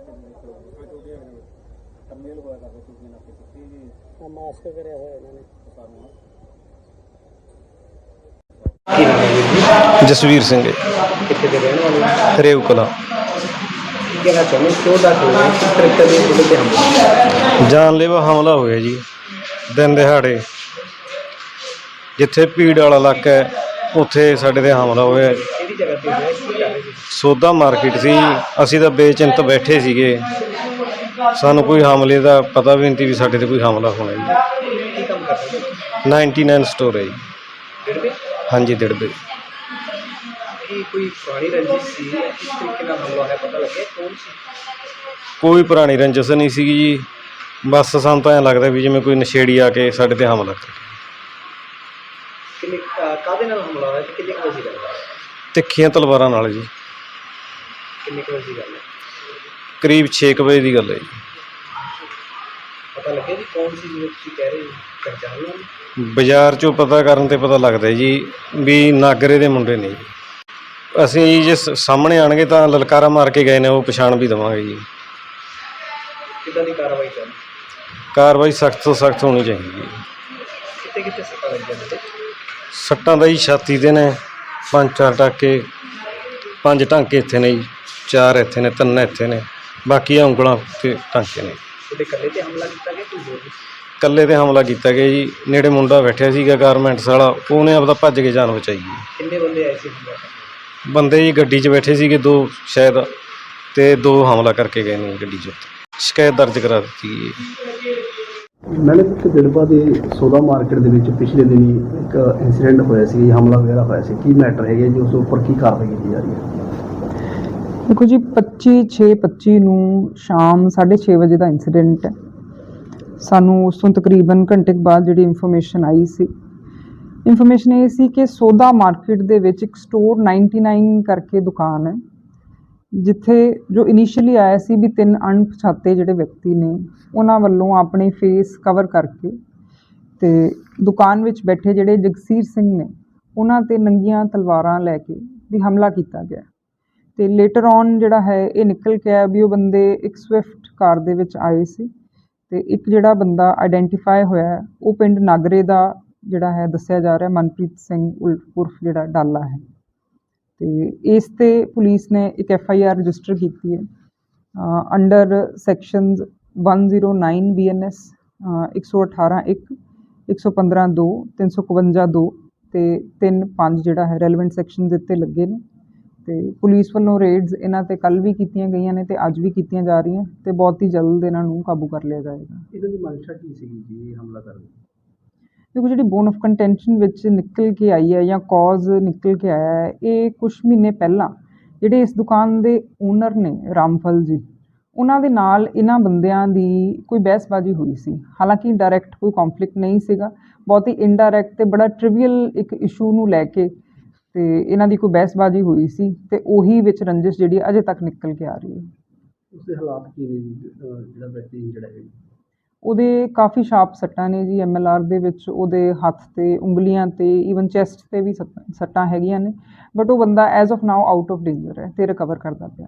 ਨਾਕੇ ਹੋਇਆ ਕਰਦੇ ਤੁਸੀਂ ਨਾਕੇ ਤੇ ਜੀ ਆ ਮਾਸਕ ਕਰਿਆ ਹੋਇਆ ਇਹਨਾਂ ਨੇ ਸਾਨੂੰ ਜਸਵੀਰ ਸਿੰਘ ਕਿੱਥੇ ਦੇ ਰਹਿਣ ਵਾਲੇ ਹੋ? ਰੇਵ ਕਲਾ। ਕਹਿਣਾ ਚਾਹੁੰਦੇ ਕਿਉਂ ਦਾ ਹੋਇਆ ਕਿਸ ਤਰੀਕੇ ਦੇ ਤੁਹਾਡੇ ਤੇ ਹਮਲਾ ਜਾਨਲੇਵਾ ਹਮਲਾ ਹੋਇਆ ਜੀ। ਦਿਨ ਦਿਹਾੜੇ ਜਿੱਥੇ ਭੀੜ ਵਾਲਾ ਇਲਾਕਾ ਹੈ, ਉੱਥੇ ਸਾਡੇ ਤੇ ਹਮਲਾ ਹੋਇਆ ਕਿਹੜੀ ਜਗ੍ਹਾ ਤੇ ਹੋਇਆ ਕੀ ਸੋਦਾ ਮਾਰਕੀਟ ਸੀ। ਅਸੀਂ ਤਾਂ ਬੇਚਿੰਤ ਬੈਠੇ ਸੀਗੇ। ਸਾਨੂੰ ਕੋਈ ਹਮਲੇ ਦਾ ਪਤਾ ਵੀ ਨਹੀਂ ਸੀ ਵੀ ਸਾਡੇ ਤੇ ਕੋਈ ਹਮਲਾ ਹੋਣਾ ਜੀ। ਕੀ ਕੰਮ ਕਰਦੇ ਸੀ 99 ਸਟੋਰ ਹੈ ਜੀ। ਹਾਂਜੀ ਦਿੜਬੇ ਕੀ ਕੋਈ ਪੁਰਾਣੀ ਰੰਜਿਸ਼ ਸੀ? ਕਿਸ ਤਰੀਕੇ ਨਾਲ ਹਮਲਾ ਹੋਇਆ ਪਤਾ ਲੱਗਿਆ? ਕੌਣ ਸੀ? ਕੋਈ ਪੁਰਾਣੀ ਰੰਜਿਸ਼ ਨਹੀਂ ਸੀਗੀ ਜੀ। ਬਸ ਸਾਨੂੰ ਤਾਂ ਐਂ ਲੱਗਦਾ ਵੀ ਜਿਵੇਂ ਕੋਈ ਨਸ਼ੇੜੀ ਆ ਕੇ ਸਾਡੇ ਤੇ ਹਮਲਾ ਕਰ। ਕਿੰਨੇ ਕਾ- ਕਾਹਦੇ ਨਾਲ ਹਮਲਾ ਹੋਇਆ ਤੇ ਕਿੰਨੇ ਵਜੇ ਦੀ ਤਿੱਖੀਆਂ ਤਲਵਾਰਾਂ ਨਾਲ ਜੀ। ਕਿੰਨੇ ਕੁ ਵਜੇ ਦੀ ਗੱਲ ਹੈ? ਕਰੀਬ 6 ਵਜੇ ਦੀ ਗੱਲ ਹੈ ਜੀ। ਪਤਾ ਲੱਗਿਆ ਵੀ ਕੌਣ ਸੀ ਜਿਵੇਂ ਤੁਸੀਂ ਕਹਿ ਰਹੇ ਹੋ? ਪਹਿਚਾਣ ਲਓ ਬਾਜ਼ਾਰ ਚੋਂ ਪਤਾ ਕਰਨ ਤੇ ਪਤਾ ਲੱਗਦਾ ਜੀ ਵੀ ਨਾਗਰੇ ਦੇ ਮੁੰਡੇ ਨੇ ਜੀ। ਅਸੀਂ ਜੀ ਜੇ ਸ- ਸਾਹਮਣੇ ਆਣਗੇ ਤਾਂ ਲਲਕਾਰਾ ਮਾਰ ਕੇ ਗਏ ਨੇ ਉਹ ਪਛਾਣ ਵੀ ਦਵਾਂਗੇ ਜੀ। ਕਿੱਦਾਂ ਦੀ ਕਾਰਵਾਈ ਚੱਲ ਕਾਰਵਾਈ ਸਖਤ ਤੋਂ ਸਖਤ ਹੋਣੀ ਚਾਹੀਦੀ ਜੀ। ਕਿੱਥੇ ਕਿੱਥੇ ਸੱਟਾਂ ਲੱਗੀਆਂ ਨੇ? ਸੱਟਾਂ ਦਾ ਜੀ ਛਾਤੀ ਦੇ ਨੇ ਪੰਜ ਚਾਰ ਟਾਕੇ ਪੰਜ ਟਾਂਕੇ ਇੱਥੇ ਨੇ ਜੀ। ਚਾਰ ਇੱਥੇ ਨੇ ਤਿੰਨ ਇੱਥੇ ਨੇ ਬਾਕੀ ਉਂਗਲਾਂ ਤੇ ਟਾਂਕੇ ਨੇ। ਕੱਲੇ ਤੇ ਹਮਲਾ ਕੀਤਾ ਗਿਆ ਕੋਈ ਹੋਰ? ਵੀ? ਕੱਲੇ ਤੇ ਹਮਲਾ ਕੀਤਾ ਗਿਆ ਜੀ ਨੇੜੇ ਮੁੰਡਾ ਬੈਠਿਆ ਸੀਗਾ ਗਾਰਮੈਂਟਸ ਵਾਲਾ ਉਹਨੇ ਆਪਦਾ ਭੱਜ ਕੇ ਜਾਨ ਬਚਾਈ ਜੀ। ਕਿੰਨੇ ਬੰਦੇ ਆਏ ਸੀ ਹਮਲਾ ਕਰਨ? ਬੰਦੇ ਜੀ ਗੱਡੀ 'ਚ ਬੈਠੇ ਸੀਗੇ ਦੋ ਸ਼ਾਇਦ ਤੇ ਦੋ ਹਮਲਾ ਕਰਕੇ ਗਏ ਨੇ ਗੱਡੀ 'ਚ। ਸ਼ਿਕਾਇਤ ਦਰਜ ਕਰਾ ਦਿੱਤੀ ਹੈ। ਮੈਨੇ ਇੱਕ ਦਿੜਬਾ ਦੇ ਸੋਦਾ ਮਾਰਕੀਟ ਦੇ ਵਿੱਚ ਪਿਛਲੇ ਦਿਨੀ ਇੱਕ ਇਨਸੀਡੈਂਟ ਹੋਇਆ ਸੀ ਹਮਲਾ ਵਗੈਰਾ ਹੋਇਆ ਸੀ। ਕੀ ਮੈਟਰ ਹੈਗਾ ਜੀ ਉਸ ਉੱਪਰ ਕੀ ਕਾਰਵਾਈ ਕੀਤੀ ਜਾ ਰਹੀ ਹੈ? ਦੇਖੋ ਜੀ 25 6 25 ਨੂੰ ਸ਼ਾਮ 6:30 ਵਜੇ ਦਾ ਇਨਸੀਡੈਂਟ ਹੈ। ਸਾਨੂੰ ਉਸ ਤੋਂ ਤਕਰੀਬਨ ਘੰਟੇ ਬਾਅਦ ਜਿਹੜੀ ਇਨਫੋਰਮੇਸ਼ਨ ਆਈ ਸੀ। ਇਨਫੋਰਮੇਸ਼ਨ ਇਹ ਸੀ ਕਿ ਸੋਦਾ ਮਾਰਕੀਟ ਦੇ ਵਿੱਚ ਇੱਕ ਸਟੋਰ 99 ਕਰਕੇ ਦੁਕਾਨ ਹੈ, ਜਿੱਥੇ ਜੋ ਇਨੀਸ਼ੀਅਲੀ ਆਇਆ ਸੀ ਵੀ ਤਿੰਨ ਅਣਪਛਾਤੇ ਜਿਹੜੇ ਵਿਅਕਤੀ ਨੇ, ਉਹਨਾਂ ਵੱਲੋਂ ਆਪਣੇ ਫੇਸ ਕਵਰ ਕਰਕੇ ਤੇ ਦੁਕਾਨ ਵਿੱਚ ਬੈਠੇ ਜਿਹੜੇ ਜਗਸੀਰ ਸਿੰਘ ਨੇ, ਉਹਨਾਂ ਤੇ ਨੰਗੀਆਂ ਤਲਵਾਰਾਂ ਲੈ ਕੇ ਵੀ ਹਮਲਾ ਕੀਤਾ ਗਿਆ। ਅਤੇ ਲੇਟਰ ਔਨ ਜਿਹੜਾ ਹੈ, ਇਹ ਨਿਕਲ ਕੇ ਆਇਆ ਵੀ ਉਹ ਬੰਦੇ ਇੱਕ ਸਵਿਫਟ ਕਾਰ ਦੇ ਵਿੱਚ ਆਏ ਸੀ ਅਤੇ ਇੱਕ ਜਿਹੜਾ ਬੰਦਾ ਆਈਡੈਂਟੀਫਾਈ ਹੋਇਆ ਉਹ ਪਿੰਡ ਨਾਗਰੇ ਦਾ ਜਿਹੜਾ ਹੈ, ਦੱਸਿਆ ਜਾ ਰਿਹਾ ਮਨਪ੍ਰੀਤ ਸਿੰਘ ਉਲ- ਉਰਫ ਜਿਹੜਾ ਡਾਲਾ ਹੈ। ਤੇ ਇਸ ਤੇ ਪੁਲਿਸ ਨੇ ਇੱਕ ਐਫ ਆਈ ਆਰ ਰਜਿਸਟਰ ਕੀਤੀ ਹੈ। ਅੰਡਰ ਸੈਕਸ਼ਨਸ 109 ਬੀਐਨਐਸ 118 1 115 2 351 2 ਤੇ 3 5 ਜਿਹੜਾ ਹੈ ਰੈਲੇਵੈਂਟ ਸੈਕਸ਼ਨ ਦੇ ਉੱਤੇ ਲੱਗੇ ਨੇ। ਤੇ ਪੁਲਿਸ ਵੱਲੋਂ ਰੇਡਸ ਇਹਨਾਂ ਤੇ ਕੱਲ ਵੀ ਕੀਤੀਆਂ ਗਈਆਂ ਨੇ ਤੇ ਅੱਜ ਵੀ ਕੀਤੀਆਂ ਜਾ ਰਹੀਆਂ ਤੇ ਬਹੁਤ ਹੀ ਜਲਦ ਇਹਨਾਂ ਨੂੰ ਕਾਬੂ ਕਰ ਲਿਆ ਜਾਏਗਾ। ਇਹਨਾਂ ਦੀ ਮਨਸ਼ਾ ਕੀ ਸੀਗੀ ਜੀ ਇਹ ਹਮਲਾ ਕਰਨ ਦੀ। ਦੇਖੋ ਜਿਹੜੀ ਬੋਨ ਆਫ ਕੰਟੈਂਸ਼ਨ ਵਿੱਚ ਨਿਕਲ ਕੇ ਆਈ ਹੈ ਜਾਂ ਕਾਜ਼ ਨਿਕਲ ਕੇ ਆਇਆ ਹੈ ਇਹ ਕੁਝ ਮਹੀਨੇ ਪਹਿਲਾਂ ਜਿਹੜੇ ਇਸ ਦੁਕਾਨ ਦੇ ਓਨਰ ਨੇ ਰਾਮਫਲ ਜੀ ਉਹਨਾਂ ਦੇ ਨਾਲ ਇਹਨਾਂ ਬੰਦਿਆਂ ਦੀ ਕੋਈ ਬਹਿਸਬਾਜ਼ੀ ਹੋਈ ਸੀ। ਹਾਲਾਂਕਿ ਡਾਇਰੈਕਟ ਕੋਈ ਕੰਫਲਿਕਟ ਨਹੀਂ ਸੀਗਾ ਬਹੁਤ ਹੀ ਇਨਡਾਇਰੈਕਟ ਤੇ ਬੜਾ ਟ੍ਰਿਵੀਅਲ ਇੱਕ ਇਸ਼ੂ ਨੂੰ ਲੈ ਕੇ ਤੇ ਇਹਨਾਂ ਦੀ ਕੋਈ ਬਹਿਸਬਾਜ਼ੀ ਹੋਈ ਸੀ ਤੇ ਉਹੀ ਵਿੱਚ ਰੰਜਿਸ਼ ਜਿਹੜੀ ਅਜੇ ਤੱਕ ਨਿਕਲ ਕੇ ਆ ਰਹੀ ਹੈ। ਉਸਦੇ ਹਾਲਾਤ ਕੀ ਨੇ ਜੀ? ਅਹ ਜਿਹੜਾ ਵਿਅਕਤੀ ਇੰਜਰਡ ਹੈ। ਉਹਦੇ ਕਾਫੀ ਸ਼ਾਰਪ ਸੱਟਾਂ ਨੇ ਜੀ ਐਮਐਲਆਰ ਦੇ ਵਿੱਚ ਉਹਦੇ ਹੱਥ ਤੇ ਉਂਗਲੀਆਂ ਤੇ ਈਵਨ ਚੈਸਟ ਤੇ ਵੀ ਸੱਟਾਂ ਸੱਟਾਂ ਹੈਗੀਆਂ ਨੇ ਬਟ ਉਹ ਬੰਦਾ as of now out of danger ਹੈ ਤੇ ਰਿਕਵਰ ਕਰਦਾ ਪਿਆ।